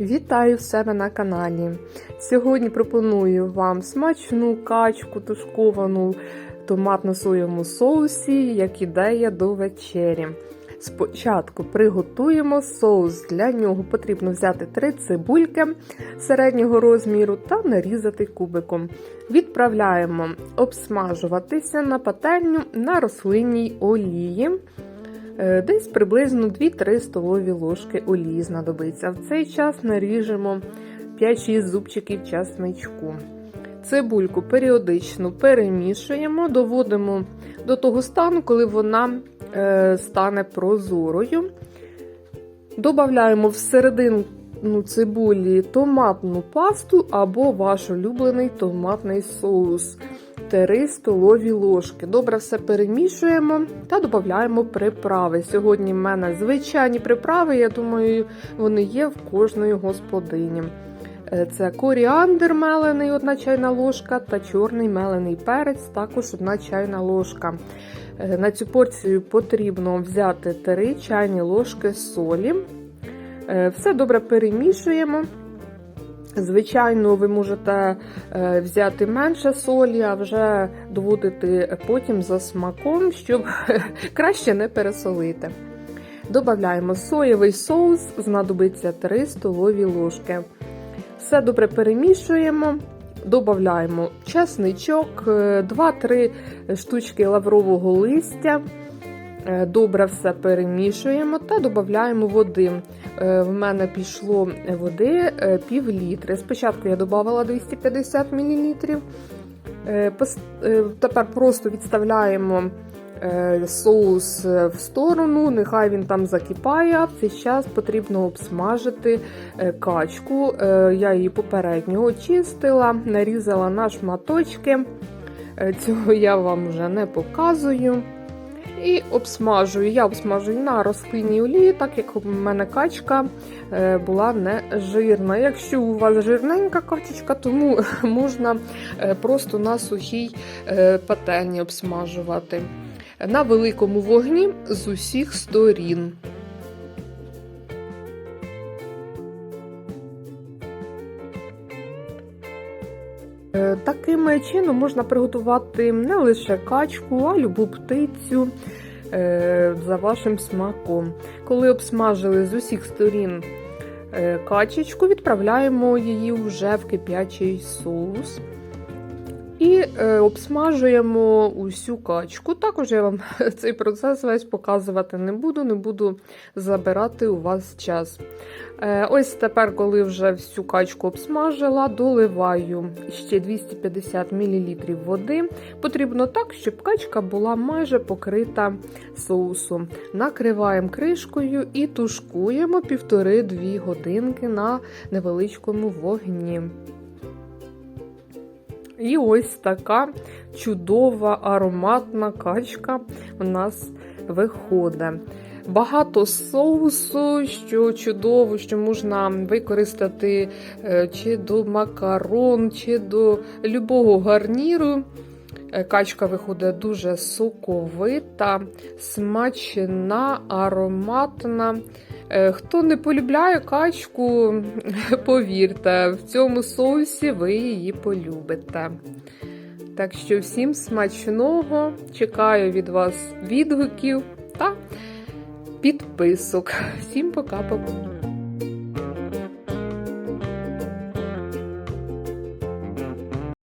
Вітаю себе на каналі. Сьогодні пропоную вам смачну качку тушковану в томатно-соєвому соусі, як ідея до вечері. Спочатку приготуємо соус. Для нього потрібно взяти 3 цибульки середнього розміру та нарізати кубиком. Відправляємо обсмажуватися на пательню на рослинній олії. Е, Десь приблизно 2-3 столові ложки олії знадобиться. В цей час наріжемо 5-6 зубчиків часничку. Цибульку періодично перемішуємо, доводимо до того стану, коли вона е, стане прозорою. Додаємо всередину цибулі томатну пасту або ваш улюблений томатний соус. 3 столові ложки. Добре все перемішуємо та додаємо приправи. Сьогодні в мене звичайні приправи, я думаю, вони є в кожної господині. Е, Це коріандр мелений, 1 чайна ложка, та чорний мелений перець, також 1 чайна ложка. Е, На цю порцію потрібно взяти 3 чайні ложки солі. Е, Все добре перемішуємо. Звичайно, ви можете е, взяти менше солі, а вже доводити потім за смаком, щоб краще не пересолити. Додаємо соєвий соус, знадобиться 3 столові ложки. Все добре перемішуємо. Додаємо чесничок, 2-3 штучки лаврового листя. Е, Добре все перемішуємо та додаємо води. Е, В мене пішло води е, пів літри. Спочатку я додавала 250 мл. Тепер просто відставляємо соус в сторону, нехай він там закипає. А в цей час потрібно обсмажити качку. Я її попередньо очистила, нарізала на шматочки. Цього я вам вже не показую. І обсмажую. Я обсмажую на рослинній олії, так як у мене качка е, була не жирна. Якщо у вас жирненька качечка, тому можна е, просто на сухій е, пательні обсмажувати. На великому вогні з усіх сторін. Таким чином можна приготувати не лише качку, а любу птицю е, за вашим смаком. Коли обсмажили з усіх сторін е, качечку, відправляємо її вже в кип'ячий соус. І е, обсмажуємо усю качку. Також я вам цей процес весь показувати не буду, не буду забирати у вас час. Е, ось тепер, коли вже всю качку обсмажила, доливаю ще 250 мл води. Потрібно так, щоб качка була майже покрита соусом. Накриваємо кришкою і тушкуємо 1,5-2 годинки на невеличкому вогні. І ось така чудова ароматна качка у нас виходить. Багато соусу, що чудово, що можна використати е, чи до макарон, чи до любого гарніру. Е, Качка виходить дуже соковита, смачна, ароматна. Е, Хто не полюбляє качку, повірте, в цьому соусі ви її полюбите. Так що всім смачного, чекаю від вас відгуків та підписок. Всім пока-пока.